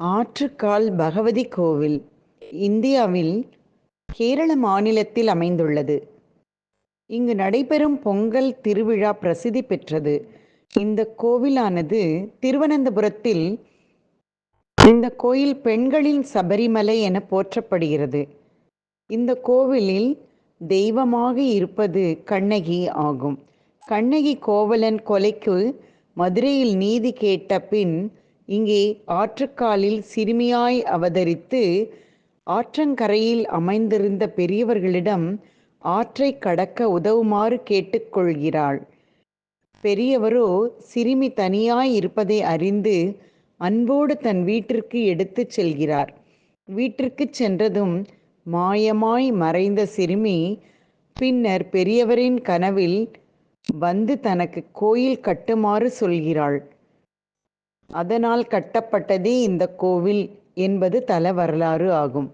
ஆற்றுக்கால் பகவதி கோவில் இந்தியாவில் கேரள மாநிலத்தில் அமைந்துள்ளது. இங்கு நடைபெறும் பொங்கல் திருவிழா பிரசித்தி பெற்றது. இந்த கோவிலானது திருவனந்தபுரத்தில் இந்த கோயில் பெண்களின் சபரிமலை என போற்றப்படுகிறது. இந்த கோவிலில் தெய்வமாக இருப்பது கண்ணகி ஆகும். கண்ணகி கோவலன் கொலைக்கு மதுரையில் நீதி கேட்ட பின் இங்கே ஆற்றுக்காலில் சிறுமியாய் அவதரித்து ஆற்றங்கரையில் அமைந்திருந்த பெரியவர்களிடம் ஆற்றை கடக்க உதவுமாறு கேட்டுக்கொள்கிறாள். பெரியவரோ சிறுமி தனியாய் இருப்பதை அறிந்து அன்போடு தன் வீட்டிற்கு எடுத்துச் செல்கிறார். வீட்டிற்கு சென்றதும் மாயமாய் மறைந்த சிறுமி பின்னர் பெரியவரின் கனவில் வந்து தனக்கு கோயில் கட்டுமாறு சொல்கிறாள். அதனால் கட்டப்பட்டதே இந்த கோவில் என்பது தல வரலாறு ஆகும்.